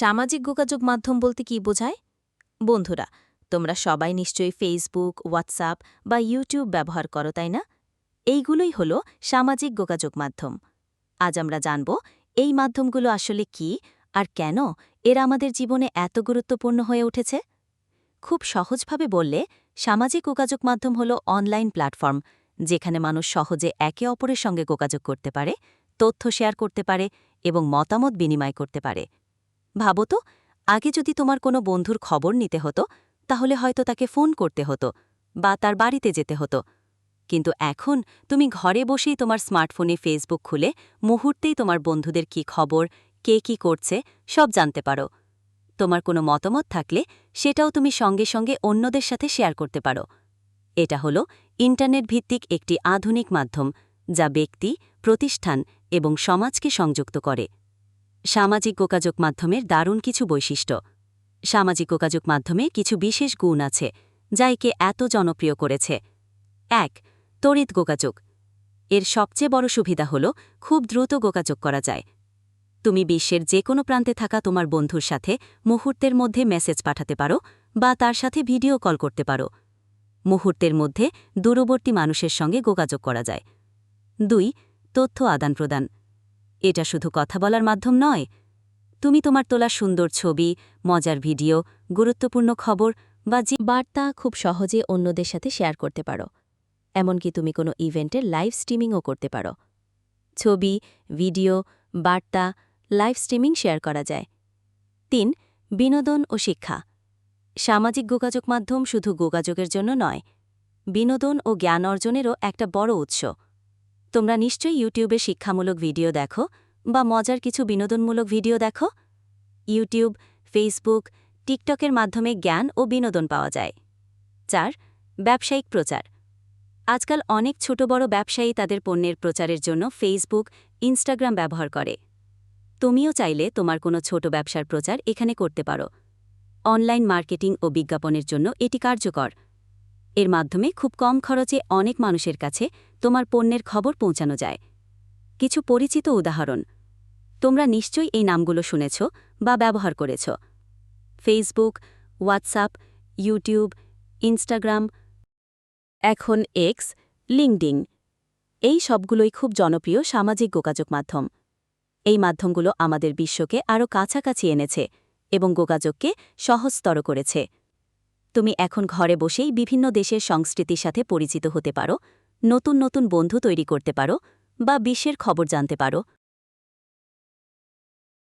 সামাজিক যোগাযোগ মাধ্যম বলতে কি বোঝায়? বন্ধুরা, তোমরা সবাই নিশ্চয়ই ফেসবুক হোয়াটসঅ্যাপ বা ইউটিউব ব্যবহার করো, তাই না? এইগুলোই হল সামাজিক যোগাযোগ মাধ্যম। আজ আমরা জানব, এই মাধ্যমগুলো আসলে কি আর কেন এরা আমাদের জীবনে এত গুরুত্বপূর্ণ হয়ে উঠেছে? খুব সহজভাবে বললে, সামাজিক যোগাযোগ মাধ্যম হল অনলাইন প্ল্যাটফর্ম, যেখানে মানুষ সহজে একে অপরের সঙ্গে যোগাযোগ করতে পারে, তথ্য শেয়ার করতে পারে এবং মতামত বিনিময় করতে পারে। ভাবো তো, আগে যদি তোমার কোনো বন্ধুর খবর নিতে হতো, তাহলে হয়তো তাকে ফোন করতে হতো বা তার বাড়িতে যেতে হতো। কিন্তু এখন তুমি ঘরে বসেই তোমার স্মার্টফোনে ফেসবুক খুলে মুহূর্তেই তোমার বন্ধুদের কি খবর, কে কি করছে, সব জানতে পারো। তোমার কোনো মতামত থাকলে সেটাও তুমি সঙ্গে সঙ্গে অন্যদের সাথে শেয়ার করতে পারো। এটা হলো ইন্টারনেট ভিত্তিক একটি আধুনিক মাধ্যম যা ব্যক্তি, প্রতিষ্ঠান এবং সমাজকে সংযুক্ত করে। সামাজিক যোগাযোগ মাধ্যমের দারুণ কিছু বৈশিষ্ট্য। সামাজিক যোগাযোগ মাধ্যমে কিছু বিশেষ গুণ আছে, যা একে এত জনপ্রিয় করেছে। এক তড়িৎ যোগাযোগ। এর সবচেয়ে বড় সুবিধা হল, খুব দ্রুত যোগাযোগ করা যায়। তুমি বিশ্বের যে কোনো প্রান্তে থাকা তোমার বন্ধুর সাথে মুহূর্তের মধ্যে মেসেজ পাঠাতে পারো বা তার সাথে ভিডিও কল করতে পারো। মুহূর্তের মধ্যে দূরবর্তী মানুষের সঙ্গে যোগাযোগ করা যায়। দুই, তথ্য আদান প্রদান এটা শুধু কথা বলার মাধ্যম নয়, তুমি তোমার তোলা সুন্দর ছবি, মজার ভিডিও, গুরুত্বপূর্ণ খবর বা যে বার্তা খুব সহজে অন্যদের সাথে শেয়ার করতে পারো। এমনকি তুমি কোনো ইভেন্টের লাইভ স্ট্রিমিংও করতে পারো। ছবি, ভিডিও, বার্তা, লাইভ স্ট্রিমিং শেয়ার করা যায়। তিন, বিনোদন ও শিক্ষা। সামাজিক যোগাযোগ মাধ্যম শুধু যোগাযোগের জন্য নয়, বিনোদন ও জ্ঞান অর্জনেরও একটা বড় উৎস। তোমরা নিশ্চয়ই ইউটিউবে শিক্ষামূলক ভিডিও দেখো বা মজার কিছু বিনোদনমূলক ভিডিও দেখো। ইউটিউব ফেসবুক টিকটকের মাধ্যমে জ্ঞান ও বিনোদন পাওয়া যায়। চার, ব্যবসায়িক প্রচার। আজকাল অনেক ছোট বড় ব্যবসায়ী তাদের পণ্যের প্রচারের জন্য ফেসবুক ইনস্টাগ্রাম ব্যবহার করে। তুমিও চাইলে তোমার কোনো ছোট ব্যবসার প্রচার এখানে করতে পারো। অনলাইন মার্কেটিং ও বিজ্ঞাপনের জন্য এটি কার্যকর। এর মাধ্যমে খুব কম খরচে অনেক মানুষের কাছে তোমার পণ্যের খবর পৌঁছানো যায়। কিছু পরিচিত উদাহরণ। তোমরা নিশ্চয়ই এই নামগুলো শুনেছ বা ব্যবহার করেছ। ফেসবুক হোয়াটসঅ্যাপ ইউটিউব ইনস্টাগ্রাম এখন এক্স লিঙ্কডিং এই সবগুলোই খুব জনপ্রিয় সামাজিক যোগাযোগ মাধ্যম। এই মাধ্যমগুলো আমাদের বিশ্বকে আরও কাছাকাছি এনেছে এবং যোগাযোগকে সহজতর করেছে। তুমি এখন ঘরে বসেই বিভিন্ন দেশের সংস্কৃতির সাথে পরিচিত হতে পারো, নতুন নতুন বন্ধু তৈরি করতে পারো বা বিশ্বের খবর জানতে পারো।